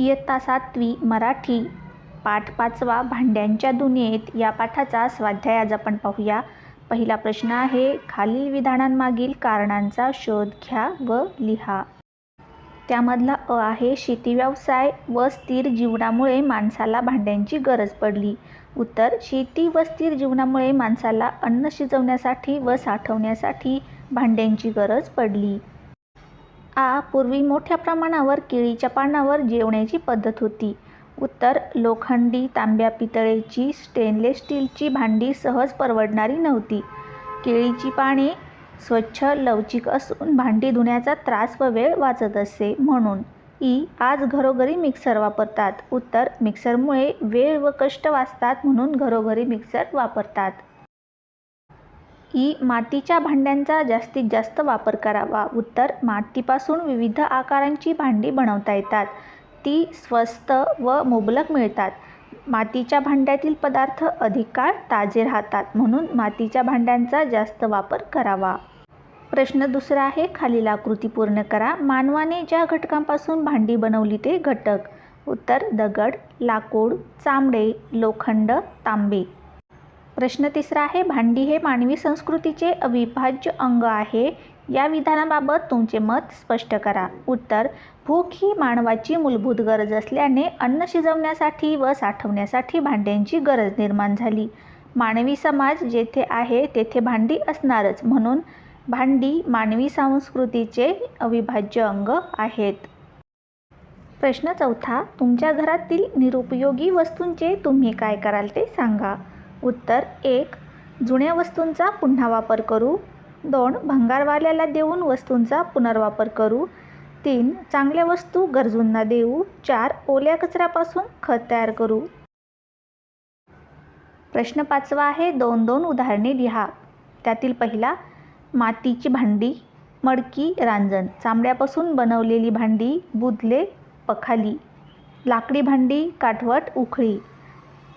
इयत्ता सातवी मराठी. पाठ पाचवा भांड्यांच्या दुनियेत. या पाठाचा स्वाध्याय आज आपण पाहूया. पहिला प्रश्न आहे खालील विधानांमागील कारणांचा शोध घ्या व लिहा. त्यामधला अ आहे शेती व्यवसाय व स्थिर जीवनामुळे माणसाला भांड्यांची गरज पडली. उत्तर शेती व स्थिर जीवनामुळे माणसाला अन्न शिजवण्यासाठी व साठवण्यासाठी भांड्यांची गरज पडली. पूर्वी मोठ्या प्रमाणावर केळीच्या पानावर जेवण्याची पद्धत होती. उत्तर लोखंडी तांब्या पितळेची स्टेनलेस स्टीलची भांडी सहज परवडणारी नव्हती. केळीची पाने स्वच्छ लवचिक असून भांडी धुण्याचा त्रास व वेळ वाचत असे. म्हणून ई आज घरोघरी मिक्सर वापरतात. उत्तर मिक्सरमुळे वेळ व कष्ट वाचतात म्हणून घरोघरी मिक्सर वापरतात. ई मातीच्या भांड्यांचा जास्तीत जास्त वापर करावा. उत्तर मातीपासून विविध आकारांची भांडी बनवता येतात. ती स्वस्त व मुबलक मिळतात. मातीच्या भांड्यातील पदार्थ अधिक काळ ताजे राहतात म्हणून मातीच्या भांड्यांचा जास्त वापर करावा. प्रश्न दुसरा आहे खालील आकृती पूर्ण करा. मानवाने ज्या घटकांपासून भांडी बनवली ते घटक. उत्तर दगड लाकूड चामडे लोखंड तांबे. प्रश्न तिसरा आहे भांडी हे मानवी संस्कृतीचे अविभाज्य अंग आहे. या विधानाबाबत तुमचे मत स्पष्ट करा. उत्तर भूक ही मानवाची मूलभूत गरज असल्याने अन्न शिजवण्यासाठी व साठवण्यासाठी भांड्यांची गरज निर्माण झाली. मानवी समाज जेथे आहे तेथे भांडी असणारच. म्हणून भांडी मानवी संस्कृतीचे अविभाज्य अंग आहेत. प्रश्न चौथा तुमच्या घरातील निरुपयोगी वस्तूंचे तुम्ही काय कराल ते सांगा. उत्तर एक. जुन्या वस्तूंचा पुन्हा वापर करू. दोन. भंगारवाल्याला देऊन वस्तूंचा पुनर्वापर करू. तीन. चांगल्या वस्तू गरजूंना देऊ. चार. ओल्या कचऱ्यापासून खत तयार करू. प्रश्न पाचवा आहे. दोन दोन उदाहरणे लिहा. त्यातील पहिला मातीची भांडी मडकी रांजण. चांबड्यापासून बनवलेली भांडी बुधले पखाली. लाकडी भांडी काठवट उखळी.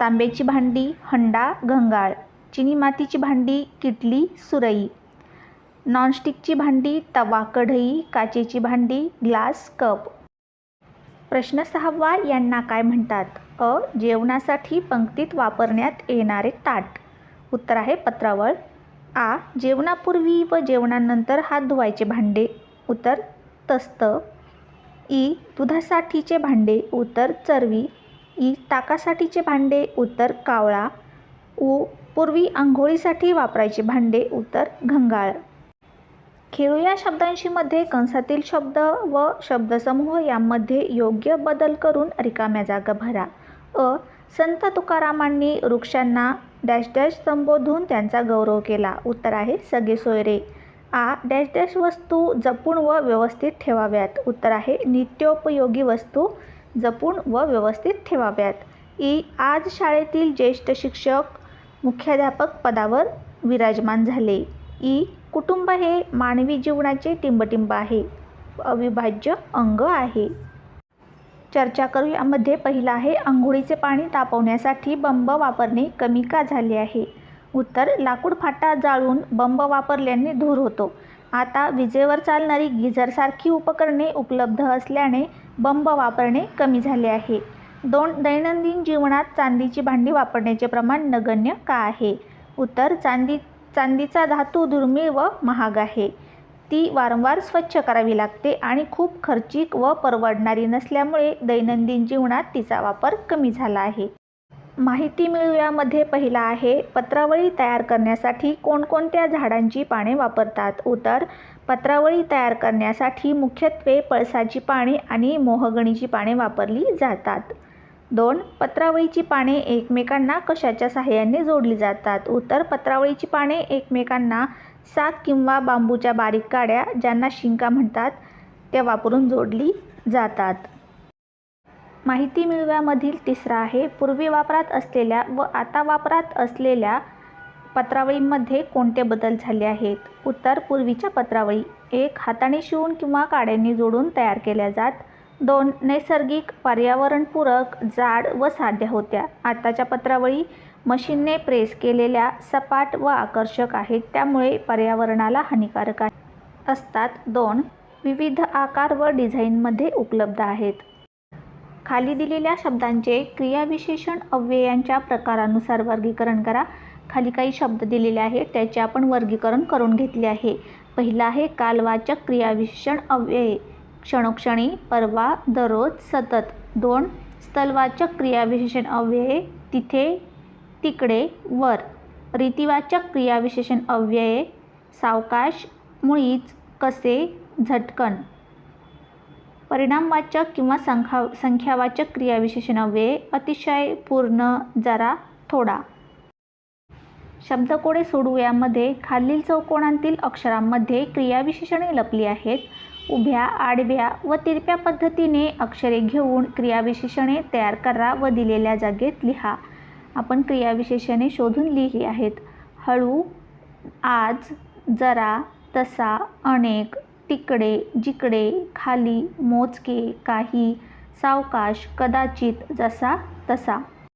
तांब्याची भांडी हंडा घंगाळ चिनी मातीची भांडी किटली सुरई नॉनस्टिकची भांडी तवा कढई काचेची भांडी ग्लास कप. प्रश्न सहावा यांना काय म्हणतात? अ. जेवणासाठी पंक्तीत वापरण्यात येणारे ताट. उत्तर आहे पत्रावळ. आ. जेवणापूर्वी व जेवणानंतर हात धुवायचे भांडे. उत्तर तस्त. ई. दुधासाठीचे भांडे. उत्तर चरवी. ई ताकासाठीचे भांडे उत्तर कावळा उ पूर्वी आंघोळीसाठी वापरायचे भांडे उत्तर घंगाळ. खेळू या शब्दांशी शब्दांशीमध्ये कंसातील शब्द व शब्दसमूह यामध्ये योग्य बदल करून रिकाम्या जागा भरा. अ. संत तुकारामांनी वृक्षांना डॅश डॅश संबोधून त्यांचा गौरव केला. उत्तर आहे सगळे सोयरे आ. डॅश डॅश वस्तू जपून व व्यवस्थित ठेवाव्यात. उत्तर आहे नित्योपयोगी वस्तू जपून व व्यवस्थित ठेवाव्यात. ई. आज शाळेतील ज्येष्ठ शिक्षक मुख्याध्यापक पदावर विराजमान झाले. ई. कुटुंब हे मानवी जीवनाचे टिंबटिंब आहे. अविभाज्य अंग आहे. चर्चा करू यामध्ये पहिला आहे आंघोळीचे पाणी तापवण्यासाठी बंब वापरणे कमी का झाले आहे? उत्तर लाकूड फाटा जाळून बंब वापरल्याने धूर होतो. आता विजेवर चालणारी गिझरसारखी उपकरणे उपलब्ध असल्याने बंब वापरणे कमी झाले आहे. दोन दैनंदिन जीवनात चांदीची भांडी वापरण्याचे प्रमाण नगण्य का आहे? उत्तर चांदी चांदीचा धातू दुर्मिळ व महाग आहे. ती वारंवार स्वच्छ करावी लागते आणि खूप खर्चिक व परवडणारी नसल्यामुळे दैनंदिन जीवनात तिचा वापर कमी झाला आहे. माहिती मिळूयामध्ये पहिला आहे पत्रावळी तयार करण्यासाठी कोणकोणत्या झाडांची पाने वापरतात? उत्तर पत्रावळी तयार करण्यासाठी मुख्यत्वे पळसाची पाने आणि मोहगणीची पाने वापरली जातात. दोन पत्रावळीची पाने एकमेकांना कशाच्या सहाय्याने जोडली जातात? उत्तर पत्रावळीची पाने एकमेकांना साग किंवा बांबूच्या बारीक काड्या ज्यांना शिंका म्हणतात त्या वापरून जोडली जातात. माहिती मिळव्यामधील तिसरा आहे पूर्वी वापरात असलेल्या व आता वापरात असलेल्या पत्रावळीमध्ये कोणते बदल झाले आहेत? उत्तर पूर्वीच्या पत्रावळी. एक हाताने शिवून किंवा काड्यांनी जोडून तयार केल्या जात. दोन नैसर्गिक पर्यावरणपूरक जाड व साध्या होत्या. आताच्या पत्रावळी मशीनने प्रेस केलेल्या सपाट व आकर्षक आहेत त्यामुळे पर्यावरणाला हानिकारक आहे. असतात दोन विविध आकार व डिझाईनमध्ये उपलब्ध आहेत. खाली दिलेल्या शब्दांचे क्रियाविशेषण अव्ययांच्या प्रकारानुसार वर्गीकरण करा. खाली काही शब्द दिलेले आहेत त्याचे आपण वर्गीकरण करून घेतले आहे. पहिला आहे कालवाचक क्रियाविशेषण अव्यये. क्षणोक्षणी परवा दररोज सतत. दोन स्थलवाचक क्रियाविशेषण अव्यये तिथे तिकडे वर. रीतिवाचक क्रियाविशेषण अव्यये सावकाश मुळीच कसे झटकन. परिणामवाचक किंवा संख्या संख्यावाचक क्रियाविशेषण वे अतिशय पूर्ण जरा थोडा. शब्दकोडे सोडवयामध्ये खालील चौकोनांतील अक्षरांमध्ये क्रियाविशेषणे लपली आहेत. उभ्या आडव्या व तिरप्या पद्धतीने अक्षरे घेऊन क्रियाविशेषणे तयार करा व दिलेल्या जागेत लिहा. आपण क्रियाविशेषणे शोधून लिहिली आहेत. हळू आज जरा तसा अनेक तिकडे जिकडे खाली मोजके काही सावकाश कदाचित जसा तसा